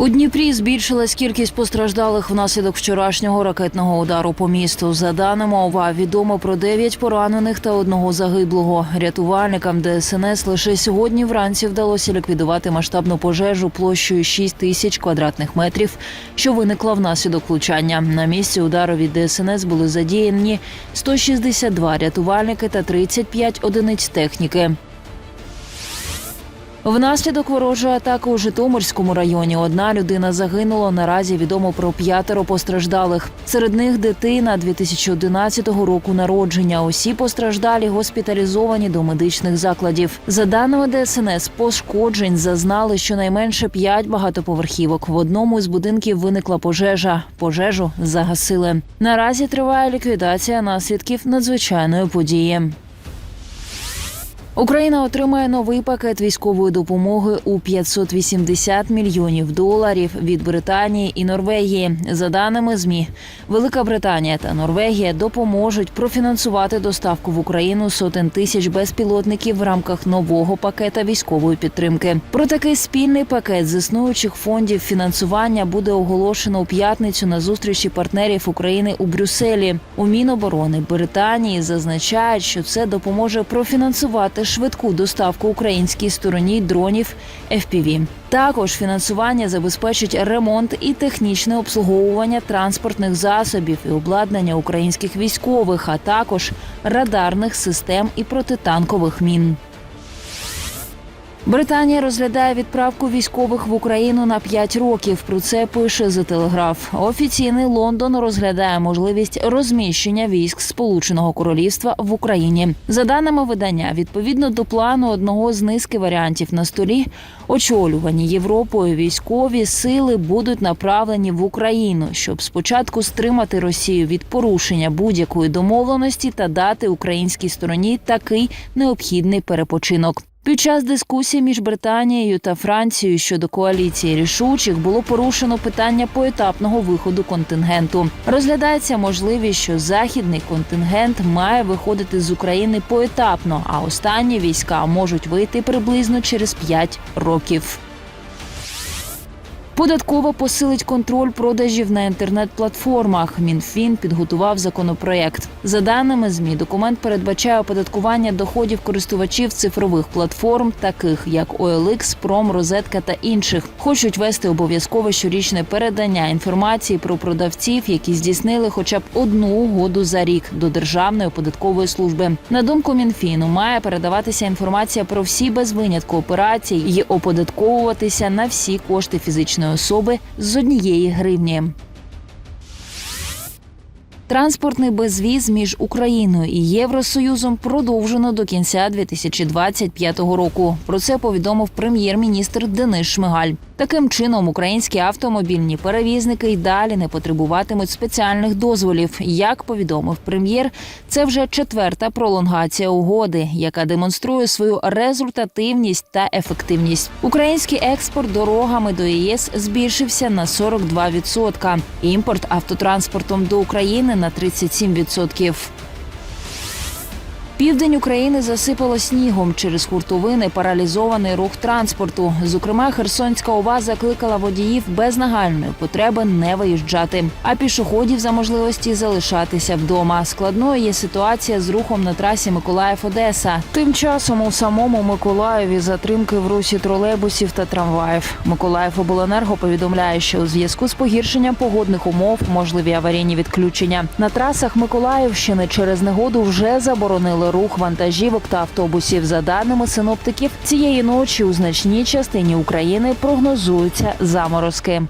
У Дніпрі збільшилась кількість постраждалих внаслідок вчорашнього ракетного удару по місту. За даними ОВА, відомо про 9 поранених та одного загиблого. Рятувальникам ДСНС лише сьогодні вранці вдалося ліквідувати масштабну пожежу площею 6 тисяч квадратних метрів, що виникла внаслідок влучання. На місці удару від ДСНС були задіяні 162 рятувальники та 35 одиниць техніки. Внаслідок ворожої атаки у Житомирському районі одна людина загинула. Наразі відомо про п'ятеро постраждалих. Серед них дитина 2011 року народження. Усі постраждалі госпіталізовані до медичних закладів. За даними ДСНС, пошкоджень зазнали щонайменше п'ять багатоповерхівок. В одному із будинків виникла пожежа. Пожежу загасили. Наразі триває ліквідація наслідків надзвичайної події. Україна отримає новий пакет військової допомоги у 580 мільйонів доларів від Британії і Норвегії. За даними змі, Велика Британія та Норвегія допоможуть профінансувати доставку в Україну сотень тисяч безпілотників в рамках нового пакета військової підтримки. Про такий спільний пакет з існуючих фондів фінансування буде оголошено у п'ятницю на зустрічі партнерів України у Брюсселі. У Міноборони Британії зазначають, що це допоможе профінансувати швидку доставку українській стороні дронів FPV. Також фінансування забезпечить ремонт і технічне обслуговування транспортних засобів і обладнання українських військових, а також радарних систем і протитанкових мін. Британія розглядає відправку військових в Україну на 5 років. Про це пише The Telegraph. Офіційний Лондон розглядає можливість розміщення військ Сполученого Королівства в Україні. За даними видання, відповідно до плану одного з низки варіантів на столі, очолювані Європою військові сили будуть направлені в Україну, щоб спочатку стримати Росію від порушення будь-якої домовленості та дати українській стороні такий необхідний перепочинок. Під час дискусії між Британією та Францією щодо коаліції рішучих було порушено питання поетапного виходу контингенту. Розглядається можливість, що західний контингент має виходити з України поетапно, а останні війська можуть вийти приблизно через 5 років. Податкова посилить контроль продажів на інтернет-платформах. Мінфін підготував законопроєкт. За даними змі, документ передбачає оподаткування доходів користувачів цифрових платформ, таких як OLX, Prom, Розетка та інших. Хочуть вести обов'язкове щорічне передання інформації про продавців, які здійснили хоча б одну угоду за рік до Державної податкової служби. На думку Мінфіну, має передаватися інформація про всі без винятку операції і оподатковуватися на всі кошти фізичної особи з однієї гривні. Транспортний безвіз між Україною і Євросоюзом продовжено до кінця 2025 року. Про це повідомив прем'єр-міністр Денис Шмигаль. Таким чином, українські автомобільні перевізники й далі не потребуватимуть спеціальних дозволів. Як повідомив прем'єр, це вже четверта пролонгація угоди, яка демонструє свою результативність та ефективність. Український експорт дорогами до ЄС збільшився на 42%. Імпорт автотранспортом до України на 37%. Південь України засипало снігом через хуртовини, паралізований рух транспорту. Зокрема, Херсонська ОВА закликала водіїв без нагальної потреби не виїжджати, а пішоходів за можливості залишатися вдома. Складною є ситуація з рухом на трасі Миколаїв-Одеса. Тим часом у самому Миколаєві затримки в русі тролейбусів та трамваїв. Миколаївобленерго повідомляє, що у зв'язку з погіршенням погодних умов можливі аварійні відключення. На трасах Миколаївщини через негоду вже заборонили рух вантажівок та автобусів. За даними синоптиків, цієї ночі у значній частині України прогнозуються заморозки.